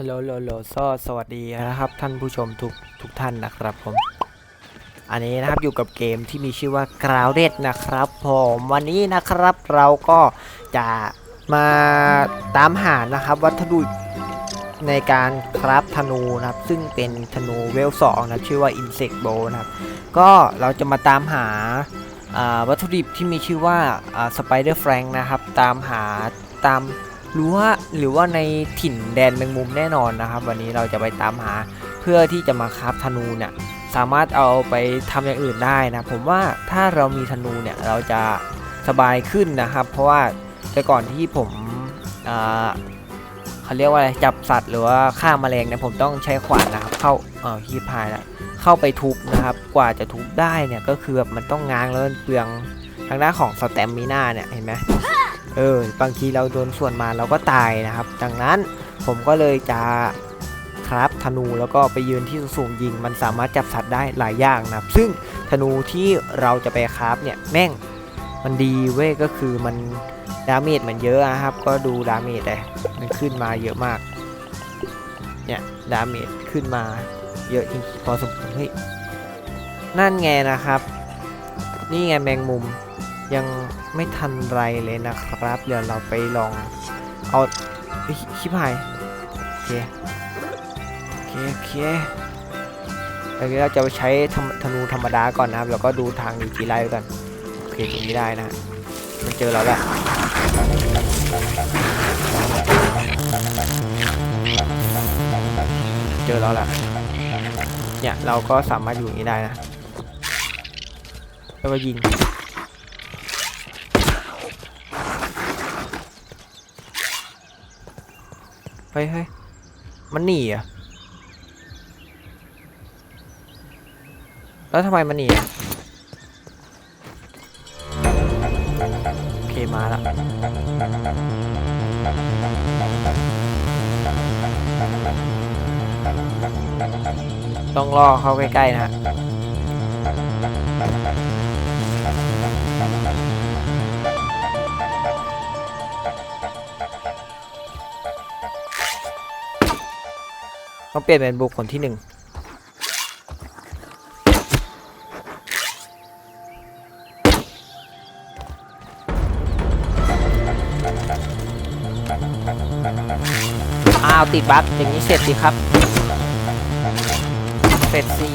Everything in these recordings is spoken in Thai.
ฮัลโหลโลโลซอสวัสดีนะครับ ท่านผู้ชมทุกทุกท่านนะครับผม อันนี้นะครับอยู่กับเกมที่มีชื่อว่า Grounded นะครับผมวันนี้นะครับเราก็จะมาตามหานะครับวัตถุดิบในการคราฟธนูนะครับ ซึ่งเป็นธนูเวลสองนะชื่อว่า Insect Bow นะครับ ก็เราจะมาตามหาอ่าวัตถุดิบที่มีชื่อว่าสไปเดอร์แฟรงนะครับ ตามหาตาม หรือว่าหรือว่าในถิ่นแดนแมงมุมแน่นอนนะครับ วันนี้เราจะไปตามหาเพื่อที่จะมาคราฟธนูเนี่ยสามารถเอาไปทำอย่างอื่นได้นะผมว่าถ้าเรามีธนูเนี่ยเราจะสบายขึ้นนะครับ เพราะว่าแต่ก่อนที่ผมอ่าเขาเรียกว่าอะไรจับสัตว์หรือว่าฆ่าแมลงเนี่ยผมต้องใช้ขวานนะครับ เข้าเออคีพายแล้วเข้าไปทุบนะครับ กว่าจะทุบได้เนี่ยก็คือแบบมันต้องง้างแล้วเปลืองทางด้านของสแตมมิน่าเนี่ยเห็นไหม เออบางทีเราโดนส่วนมาเราก็ตายนะครับ ดังนั้นผมก็เลยจะครับธนูแล้วก็ไปยืนที่สูงยิง มันสามารถจับสัตว์ได้หลายอย่างนะครับ ซึ่งธนูที่เราจะไปคราฟเนี่ยแม่งมันดีเว้ยก็คือมันดาเมจมันเยอะนะครับ ก็ดูดาเมจเลยมันขึ้นมาเยอะมากเนี่ยดาเมจขึ้นมาเยอะจริงพอสมควรเฮ้ยนั่นไงนะครับ นี่ไงแมงมุม ยังไม่ทันไรเลยนะครับ เดี๋ยวเราไปลองเอาเฮ้ยชิบหายโอเคโอเคโอเคเดี๋ยวเราจะไปใช้ธนูธรรมดาก่อนนะครับแล้วก็ดูทางดีจีไลท์ก่อนโอเคตรงนี้ได้นะมันเจอเราแล้วเจอเราแล้วเนี่ยเราก็สามารถอยู่นี้ได้นะแล้วก็ยิง ฮ้ยเฮ้ยมันหนีอะ แล้วทำไมมันหนีอะโอเคมาละต้องล่อเข้าใกล้ๆนะฮะ ต้องเปลี่ยนเป็นบุคคลที่หนึ่งอ้าวติดบั๊กอย่างนี้เสร็จสิครับ เสร็จสิ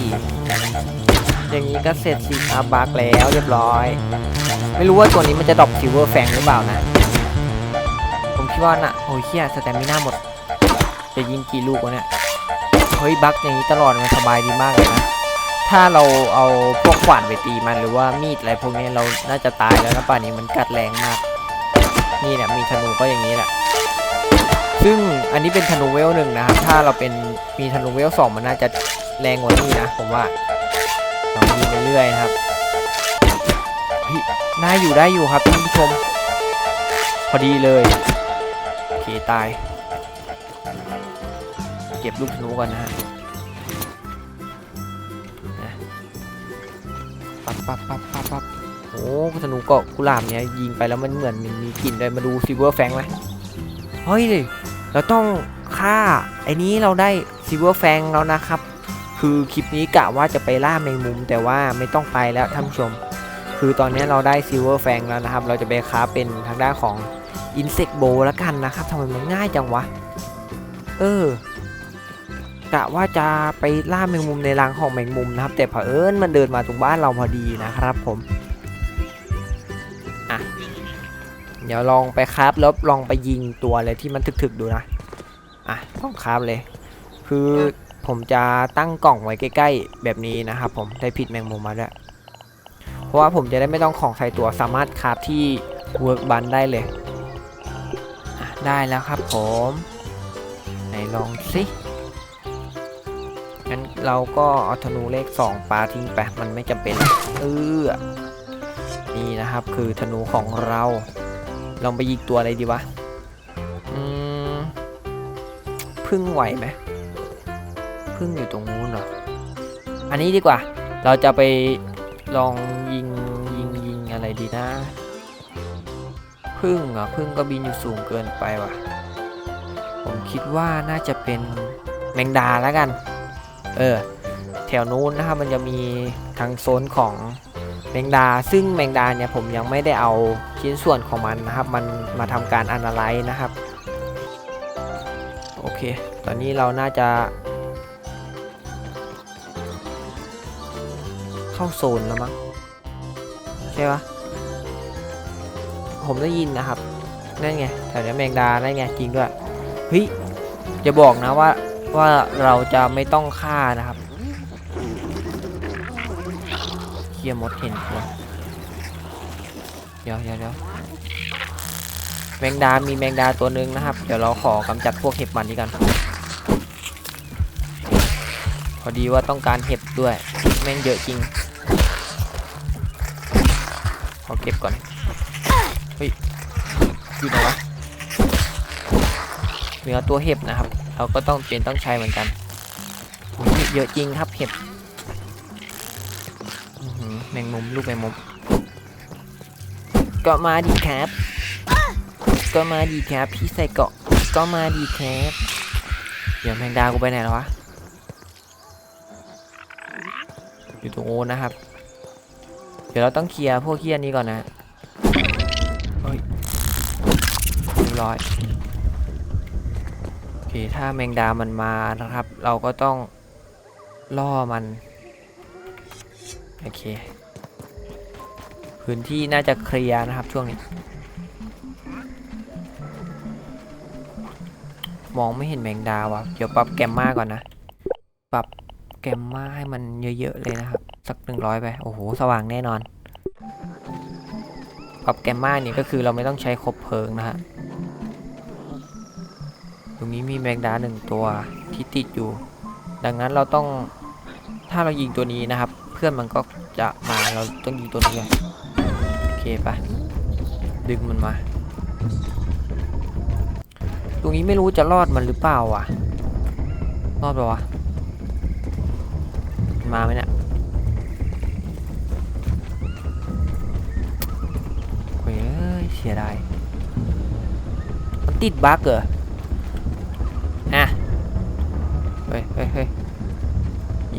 อย่างนี้ก็เสร็จสิครับบั๊กแล้วเรียบร้อย ไม่รู้ว่าตัวนี้มันจะดรอปซิลเวอร์แฟงหรือเปล่านะ ผมคิดว่าน่ะโอ้ยเฮียสแตมิน่าหมด จะยิงกี่ลูกวะเนี่ย เฮ้ยบั๊กอย่างนี้ตลอดมันสบายดีมากเลยนะ ถ้าเราเอาพวกขวานไปตีมันหรือว่ามีดอะไรพวกนี้เราน่าจะตายแล้วนะป่านนี้มันกัดแรงมาก นี่เนี่ยมีธนูก็อย่างนี้แหละ ซึ่งอันนี้เป็นธนูเวลหนึ่งนะครับ ถ้าเราเป็นมีธนูเวลสองมันน่าจะแรงกว่านี้นะ ผมว่าลองยิงไปเรื่อยครับเฮ้ยได้อยู่ได้อยู่ครับท่านผู้ชม พอดีเลย โอเคตาย เก็บลูกธนูก่อนนะฮะปั๊บปั๊บปั๊บปั๊บปั๊บโอ้ธนูเกาะกุหลาบเนี่ยยิงไปแล้วมันเหมือนมันมีกลิ่นด้วยมาดูซิเวอร์แฟงไหมเฮ้ยเราต้องฆ่าไอ้นี้เราได้ซิเวอร์แฟงแล้วนะครับ คือคลิปนี้กะว่าจะไปล่าแมงมุมแต่ว่าไม่ต้องไปแล้วท่านผู้ชม คือตอนนี้เราได้ซิเวอร์แฟงแล้วนะครับ เราจะไปค้าเป็นทางด้านของอินเสกโบแล้วกันนะครับทำไมมันง่ายจังวะ เออ กะว่าจะไปล่าแมงมุมในรังของแมงมุมนะครับ แต่เผอิญมันเดินมาตรงบ้านเราพอดีนะครับผมอะเดี๋ยวลองไปคราฟแล้วลองไปยิงตัวอะไรที่มันถึกๆดูนะอะต้องคราฟเลย คือผมจะตั้งกล่องไว้ใกล้ ๆ แบบนี้นะครับผมได้ผิดแมงมุมมาด้วยเพราะว่าผมจะได้ไม่ต้องของใส่ตัวสามารถคราฟที่เวิร์กบันได้เลยอะได้แล้วครับผมไหนลองสิ งั้นเราก็เอาธนูเลข 2ปาทิ้งไปมันไม่จำเป็นเออนี่นะครับคือธนูของเรา ลองไปยิงตัวอะไรดีวะอืมพึ่งไหวไหมพึ่งอยู่ตรงนู้นเหรออันนี้ดีกว่า เราจะไปลองยิงยิงยิงอะไรดีนะพึ่งเหรอะพึ่งก็บินอยู่สูงเกินไปว่ะ ผมคิดว่าน่าจะเป็นแมงดาแล้วกัน เออ แถวนู้นนะครับมันจะมีทางโซนของแมงดา ซึ่งแมงดาเนี่ยผมยังไม่ได้เอาชิ้นส่วนของมันนะครับ มันมาทำการอนาไลซ์นะครับ โอเค ตอนนี้เราน่าจะ เข้าโซนแล้วมั้งใช่ปะผมได้ยินนะครับ นั่นไงแถวนี้แมงดา นั่นไงจริงด้วย เฮ้ย จะบอกนะว่า ว่าเราจะไม่ต้องฆ่านะครับเคียมดเห็นตัวเดี๋ยวเดี๋ยวเดี๋ยวแมงดา มีแมงดาตัวหนึ่งนะครับ เดี๋ยวเราขอกำจัดพวกเห็บมันนี้กัน พอดีว่าต้องการเห็บด้วย แม่งเยอะจริง ขอเก็บก่อน เฮ้ยอยู่ไหนวะเนื้อตัวเห็บนะครับ เราก็ต้องเป็นต้องใช้เหมือนกันเยอะจริงครับเห็บอื้อหือแมงมุมลูกแมงมุม ก็มาดีครับ ก็มาดีครับ พี่ใส่เกาะก็มาดีครับเดี๋ยวแมงดากูไปไหนแล้ววะ อยู่ตรงโน้นนะครับ เดี๋ยวเราต้องเคลียร์พวกเคียนี้ก่อนนะเฮ้ยร้อย เคถ้าแมงดามันมานะครับ เราก็ต้องล่อมัน โอเค พื้นที่น่าจะเคลียร์นะครับช่วงนี้ มองไม่เห็นแมงดาว่ะ เดี๋ยวปรับแกมมาก่อนนะ ปรับแกมมาให้มันเยอะๆเลยนะครับ สักหนึ่งร้อยไป โอ้โห สว่างแน่นอน ปรับแกมมาเนี่ยก็คือเราไม่ต้องใช้คบเพลิงนะฮะต รงนี้มีแมงดาหนึ่งตัวที่ติดอยู่ ดังนั้นเราต้องถ้าเรายิงตัวนี้นะครับ เพื่อนมันก็จะมาเราต้องยิงตัวนี้ก่อนโอเคปะดึงมันมา ตรงนี้ไม่รู้จะรอดมันหรือเปล่าอะ รอดปะวะมาไหมเนี่ยเฮ้ยเสียดายมันติดบั๊กเหรอ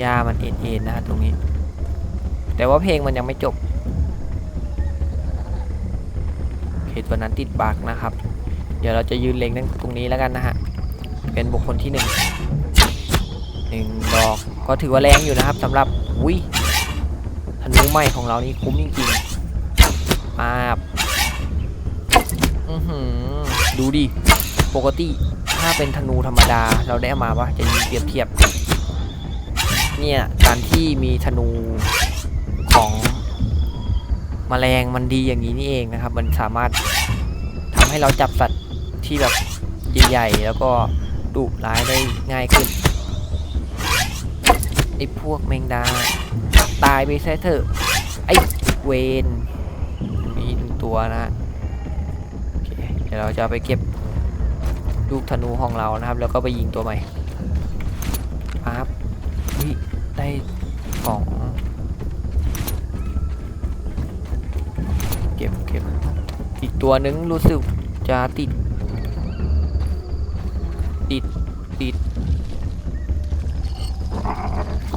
ยามันเอ็นเอ็นนะฮะตรงนี้ แต่ว่าเพลงมันยังไม่จบเคตัวนั้นติดบักนะครับ เดี๋ยวเราจะยืนเล็งตรงนี้แล้วกันนะฮะ เป็นบุคคลที่หนึ่งหนึ่งดอก ก็ถือว่าแรงอยู่นะครับสำหรับวิธนูใหม่ของเรานี่คุ้มจริงๆมาบอือหือดูดิ ปกติถ้าเป็นธนูธรรมดา เราได้มาปะจะยิงเปรียบเทียบ เนี่ยการที่มีธนูของแมลงมันดีอย่างนี้นี่เองนะครับ มันสามารถทำให้เราจับสัตว์ที่แบบใหญ่ๆแล้วก็ดุร้ายได้ง่ายขึ้นไอ้พวกแมงดา ตายไปซะเถอะไอ้เวนมีหนึ่งตัวนะโอเคเดี๋ยวเราจะไปเก็บลูกธนูของเรานะครับ แล้วก็ไปยิงตัวใหม่ปั๊บ ได้กล่อง เก็บเก็บอีกตัวนึงรู้สึกจะติด ติด ติด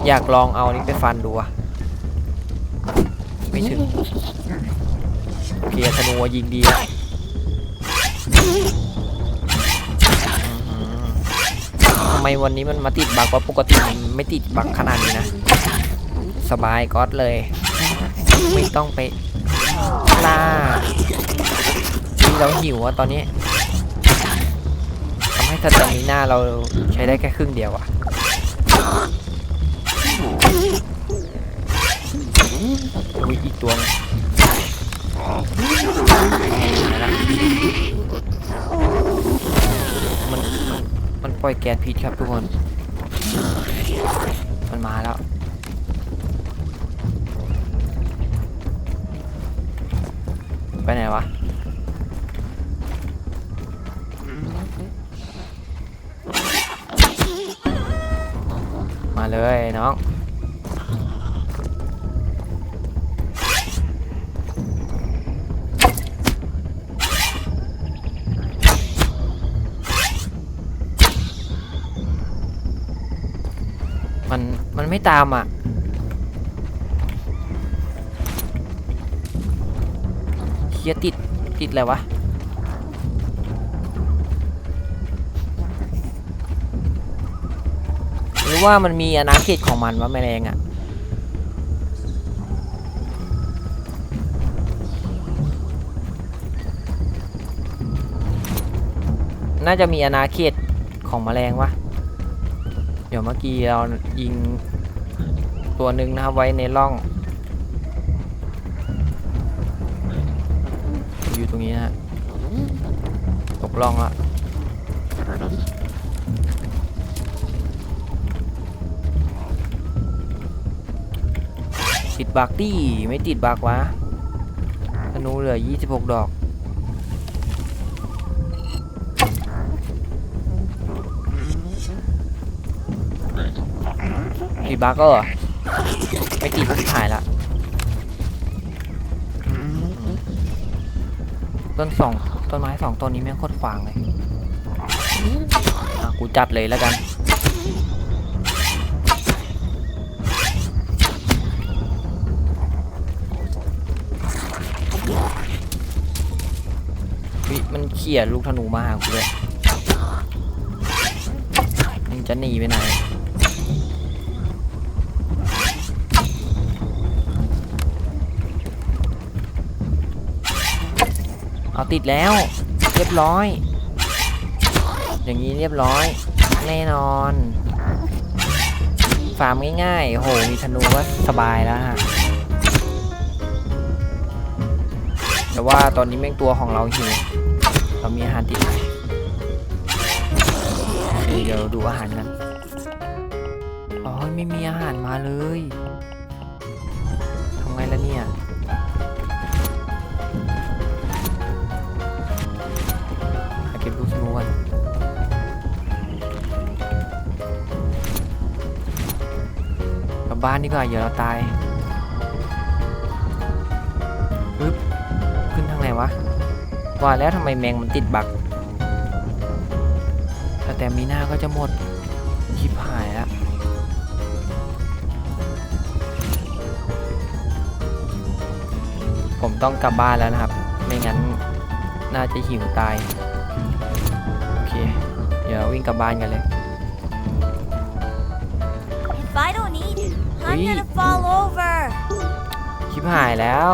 อยากลองเอานี่ไปฟันดูอะไม่ถึง โอเคธนูยิงดีแล้วทำ ไมวันนี้มันมาติดบักว่าปกติไม่ติดบักขนาดนี้นะ สบายก็อดเลย ไม่ต้องไปล่านี่เราหิวอะตอนนี้ทำให้สเตามิน่าเราใช้ได้แค่ครึ่งเดียวอะอุ้ยอีกตัวนึงไหนละมัน มันปล่อยแก๊สพิษครับทุกคน มันมาแล้ว ไปไหนวะมาเลยน้อง ไม่ตามอะเฮียติด ติดอะไรวะ หรือว่ามันมีอาณาเขตของมันวะแมลงอะน่าจะมีอาณาเขตของแมลงวะ เดี๋ยวเมื่อกี้เรายิง ตัวหนึ่งนะครับไว้ในร่อง อยู่ตรงนี้นะฮะตกร่องละติดบักดิไม่ติดบักวะธนูเหลือ 26 ดอกติดบักก็เหรอ ไม่ติดก็หายละต้นสองต้นไม้สองต้นนี้แม่งโคตรขวางเลยอะกูจัดเลยแล้วกันวิมันเขี่ยลูกธนูมาหากูเลยมันจะหนีไปไหน เอาติดแล้ว เรียบร้อย อย่างนี้เรียบร้อย แน่นอน ฟาร์มง่ายๆโหมีธนูก็สบายแล้วฮะแต่ว่าตอนนี้แม่งตัวของเราหิวเรามีอาหารติดเดี๋ยวดูอาหารกันอ๋อไม่มีอาหารมาเลยทำไงล่ะเนี่ยาบลูกธนูก่กลับบ้านดีกว่าอย่าเราตายปึ๊บขึ้นทางไหนวะว่าแล้วทำไมแมงมันติดบักแต่แต่มีหน้าก็จะหมดชิบหายแล้วผมต้องกลับบ้านแล้วนะครับ ไม่งั้นน่าจะหิวตาย เดี๋ยววิ่งกลับบ้านกันเลย If I don't eat, I'm Wait. gonna fall over. ชิบหายแล้ว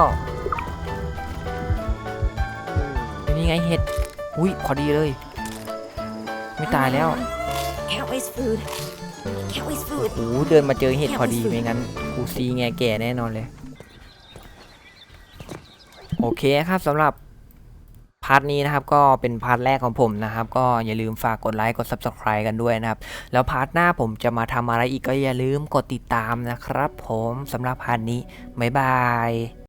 นี่ไงเห็ด อุ้ยพอดีเลย ไม่ตายแล้ว Can't waste food. Can't waste food. โอ้โหเดินมาเจอเห็ดพอดีไม่งั้นกูซีแงแก่แน่นอนเลย โอเคครับสำหรับพาร์ทนี้นะครับก็เป็นพาร์ทแรกของผมนะครับก็อย่าลืมฝากกดไลค์กด Subscribe กันด้วยนะครับ แล้วพาร์ทหน้าผมจะมาทำอะไรอีกก็อย่าลืมกดติดตามนะครับ ผมสำหรับพาร์ทนี้บ๊ายบาย